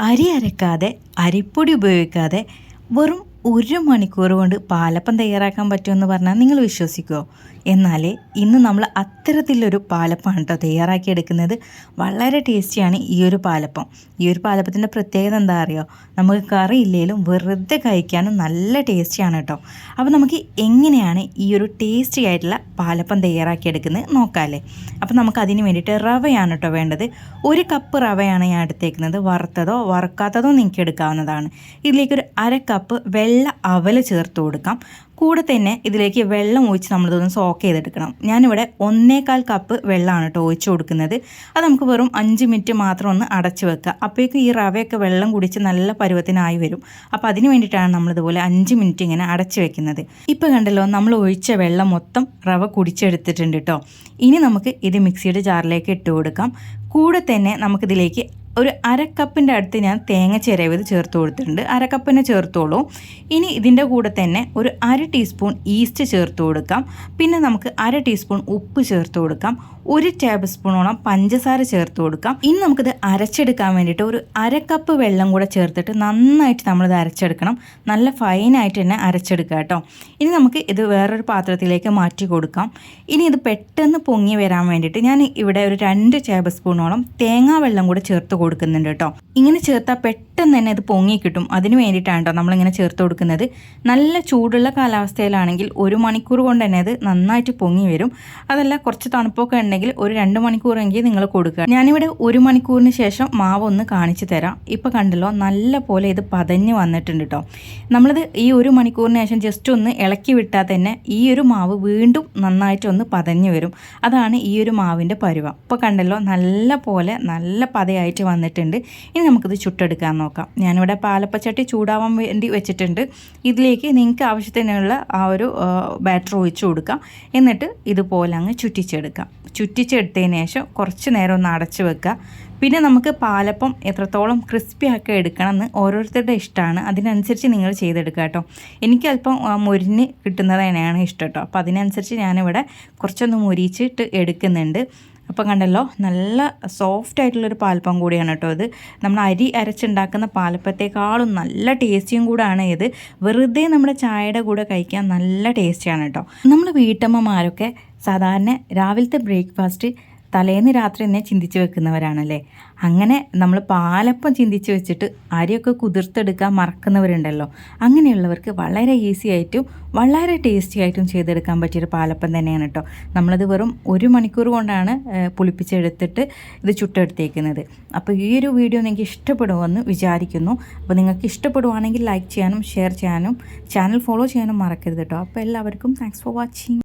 അരി അരക്കാതെ അരിപ്പൊടി ഉപയോഗിക്കാതെ വെറും ഒരു മണിക്കൂർ കൊണ്ട് പാലപ്പം തയ്യാറാക്കാൻ പറ്റുമെന്ന് പറഞ്ഞാൽ നിങ്ങൾ വിശ്വസിക്കുമോ എന്നാൽ ഇന്ന് നമ്മൾ അത്തരത്തിലൊരു പാലപ്പമാണ് കേട്ടോ തയ്യാറാക്കിയെടുക്കുന്നത് വളരെ ടേസ്റ്റിയാണ് ഈ ഒരു പാലപ്പം. ഈ ഒരു പാലപ്പത്തിന്റെ പ്രത്യേകത എന്താ അറിയോ? നമുക്ക് കറി ഇല്ലെങ്കിലും വെറുതെ കഴിക്കാനും നല്ല ടേസ്റ്റിയാണ് കേട്ടോ അപ്പോൾ നമുക്ക് എങ്ങനെയാണ് ഈ ഒരു ടേസ്റ്റി ആയിട്ടുള്ള പാലപ്പം തയ്യാറാക്കിയെടുക്കുന്നത് നോക്കാമല്ലേ അപ്പോൾ നമുക്ക് അതിന് വേണ്ടിയിട്ട് റവയാണ് കേട്ടോ വേണ്ടത്. ഒരു കപ്പ് റവയാണ് ഞാൻ എടുത്തേക്കുന്നത്. വറുത്തതോ വറുക്കാത്തതോ നിങ്ങൾക്ക് എടുക്കാവുന്നതാണ്. ഇതിലേക്ക് ഒരു അര കപ്പ് അവൽ ചേർത്ത് കൊടുക്കാം. കൂടെ തന്നെ ഇതിലേക്ക് വെള്ളം ഒഴിച്ച് നമ്മളിതൊന്ന് സോക്ക് ചെയ്തെടുക്കണം. ഞാനിവിടെ ഒന്നേകാൽ കപ്പ് വെള്ളമാണ് കേട്ടോ ഒഴിച്ച് കൊടുക്കുന്നത്. അത് നമുക്ക് വെറും അഞ്ച് മിനിറ്റ് മാത്രം ഒന്ന് അടച്ചു വെക്കുക. അപ്പോഴേക്കും ഈ റവയൊക്കെ വെള്ളം കുടിച്ച് നല്ല പരുവത്തിനായി വരും. അപ്പോൾ അതിന് വേണ്ടിയിട്ടാണ് നമ്മളിതുപോലെ അഞ്ച് മിനിറ്റ് ഇങ്ങനെ അടച്ച് വെക്കുന്നത്. ഇപ്പോൾ കണ്ടല്ലോ നമ്മൾ ഒഴിച്ച വെള്ളം മൊത്തം റവ കുടിച്ചെടുത്തിട്ടുണ്ട് കേട്ടോ ഇനി നമുക്ക് ഇത് മിക്സിയുടെ ജാറിലേക്ക് ഇട്ട് കൊടുക്കാം. കൂടെ തന്നെ നമുക്കിതിലേക്ക് ഒരു അരക്കപ്പിന്റെ അടുത്ത് ഞാൻ തേങ്ങ ചിരവിത് ചേർത്ത് കൊടുത്തിട്ടുണ്ട്. അരക്കപ്പിനെ ചേർത്തോളൂ. ഇനി ഇതിന്റെ കൂടെ തന്നെ ഒരു അര ടീസ്പൂൺ ഈസ്റ്റ് ചേർത്ത് കൊടുക്കാം. പിന്നെ നമുക്ക് അര ടീസ്പൂൺ ഉപ്പ് ചേർത്ത് കൊടുക്കാം. ഒരു ടേബിൾ സ്പൂണോളം പഞ്ചസാര ചേർത്ത് കൊടുക്കാം. ഇനി നമുക്കിത് അരച്ചെടുക്കാൻ വേണ്ടിയിട്ട് ഒരു അര കപ്പ് വെള്ളം കൂടെ ചേർത്തിട്ട് നന്നായിട്ട് നമ്മളിത് അരച്ചെടുക്കണം. നല്ല ഫൈനായിട്ട് തന്നെ അരച്ചെടുക്കുക കേട്ടോ. ഇനി നമുക്ക് ഇത് വേറൊരു പാത്രത്തിലേക്ക് മാറ്റി കൊടുക്കാം. ഇനി ഇത് പെട്ടെന്ന് പൊങ്ങി വരാൻ വേണ്ടിയിട്ട് ഞാൻ ഇവിടെ ഒരു രണ്ട് ടേബിൾ സ്പൂണോളം തേങ്ങാ വെള്ളം കൂടെ ചേർത്ത് കൊടുക്കുന്നുണ്ട് കേട്ടോ. ഇങ്ങനെ ചേർത്താൽ പെട്ടെന്ന് തന്നെ ഇത് പൊങ്ങി കിട്ടും. അതിന് വേണ്ടിയിട്ടാണ് കേട്ടോ നമ്മളിങ്ങനെ ചേർത്ത് കൊടുക്കുന്നത്. നല്ല ചൂടുള്ള കാലാവസ്ഥയിലാണെങ്കിൽ ഒരു മണിക്കൂർ കൊണ്ട് തന്നെ അത് നന്നായിട്ട് പൊങ്ങി വരും. അതല്ല കുറച്ച് തണുപ്പൊക്കെ ഉണ്ടെങ്കിൽ ഒരു രണ്ട് മണിക്കൂറെങ്കിൽ നിങ്ങൾ കൊടുക്കുക. ഞാനിവിടെ ഒരു മണിക്കൂറിന് ശേഷം മാവ് ഒന്ന് കാണിച്ചു തരാം. ഇപ്പോൾ കണ്ടല്ലോ നല്ല പോലെ ഇത് പതഞ്ഞ് വന്നിട്ടുണ്ട് കേട്ടോ നമ്മളിത് ഈ ഒരു മണിക്കൂറിന് ശേഷം ജസ്റ്റ് ഒന്ന് ഇളക്കി വിട്ടാൽ തന്നെ ഈ ഒരു മാവ് വീണ്ടും നന്നായിട്ട് ഒന്ന് പതഞ്ഞ് വരും. അതാണ് ഈ ഒരു മാവിന്റെ പരുവം. ഇപ്പോൾ കണ്ടല്ലോ നല്ല പോലെ നല്ല പതയായിട്ട് വന്നിട്ടുണ്ട്. ഇനി നമുക്കിത് ചുട്ടെടുക്കാൻ നോക്കാം. ഞാനിവിടെ പാലപ്പച്ചട്ടി ചൂടാവാൻ വേണ്ടി വെച്ചിട്ടുണ്ട്. ഇതിലേക്ക് നിങ്ങൾക്ക് ആവശ്യത്തിനുള്ള ആ ഒരു ബാറ്റർ ഒഴിച്ചു കൊടുക്കാം. എന്നിട്ട് ഇതുപോലെ അങ്ങ് ചുറ്റിച്ചെടുക്കാം. ചുറ്റിച്ചെടുത്തതിന് ശേഷം കുറച്ച് നേരം ഒന്ന് അടച്ച് വെക്കുക. പിന്നെ നമുക്ക് പാലപ്പം എത്രത്തോളം ക്രിസ്പി ആക്കി എടുക്കണം എന്ന് ഓരോരുത്തരുടെ ഇഷ്ടമാണ്. അതിനനുസരിച്ച് നിങ്ങൾ ചെയ്തെടുക്കുക കേട്ടോ. എനിക്ക് അല്പം മുരിഞ്ഞ് കിട്ടുന്നത് തന്നെയാണ് ഇഷ്ടം കേട്ടോ. അപ്പോൾ അതിനനുസരിച്ച് ഞാനിവിടെ കുറച്ചൊന്ന് മുരിച്ചിട്ട് എടുക്കുന്നുണ്ട്. അപ്പം കണ്ടല്ലോ നല്ല സോഫ്റ്റ് ആയിട്ടുള്ളൊരു പാൽപ്പം കൂടിയാണ് കേട്ടോ ഇത്. നമ്മൾ അരി അരച്ചുണ്ടാക്കുന്ന പാലപ്പത്തേക്കാളും നല്ല ടേസ്റ്റിയും കൂടാണ് ഇത്. വെറുതെ നമ്മുടെ ചായയുടെ കൂടെ കഴിക്കാൻ നല്ല ടേസ്റ്റിയാണ് കേട്ടോ. നമ്മൾ വീട്ടമ്മമാരൊക്കെ സാധാരണ രാവിലത്തെ ബ്രേക്ക്ഫാസ്റ്റ് തലേന്ന് രാത്രി തന്നെ ചിന്തിച്ച് വെക്കുന്നവരാണല്ലേ? അങ്ങനെ നമ്മൾ പാലപ്പം ചിന്തിച്ച് വെച്ചിട്ട് അരിയൊക്കെ കുതിർത്തെടുക്കാൻ മറക്കുന്നവരുണ്ടല്ലോ. അങ്ങനെയുള്ളവർക്ക് വളരെ ഈസി ആയിട്ടും വളരെ ടേസ്റ്റി ആയിട്ടും ചെയ്തെടുക്കാൻ പറ്റിയൊരു പാലപ്പം തന്നെയാണ് കേട്ടോ നമ്മളത് വെറും ഒരു മണിക്കൂർ കൊണ്ടാണ് പുളിപ്പിച്ചെടുത്തിട്ട് ഇത് ചുട്ടെടുത്തേക്കുന്നത്. അപ്പോൾ ഈ ഒരു വീഡിയോ നിങ്ങൾക്ക് ഇഷ്ടപ്പെടുമെന്ന് വിചാരിക്കുന്നു. അപ്പോൾ നിങ്ങൾക്ക് ഇഷ്ടപ്പെടുവാണെങ്കിൽ ലൈക്ക് ചെയ്യാനും ഷെയർ ചെയ്യാനും ചാനൽ ഫോളോ ചെയ്യാനും മറക്കരുത് കേട്ടോ അപ്പോൾ എല്ലാവർക്കും താങ്ക്സ് ഫോർ വാച്ചിങ്.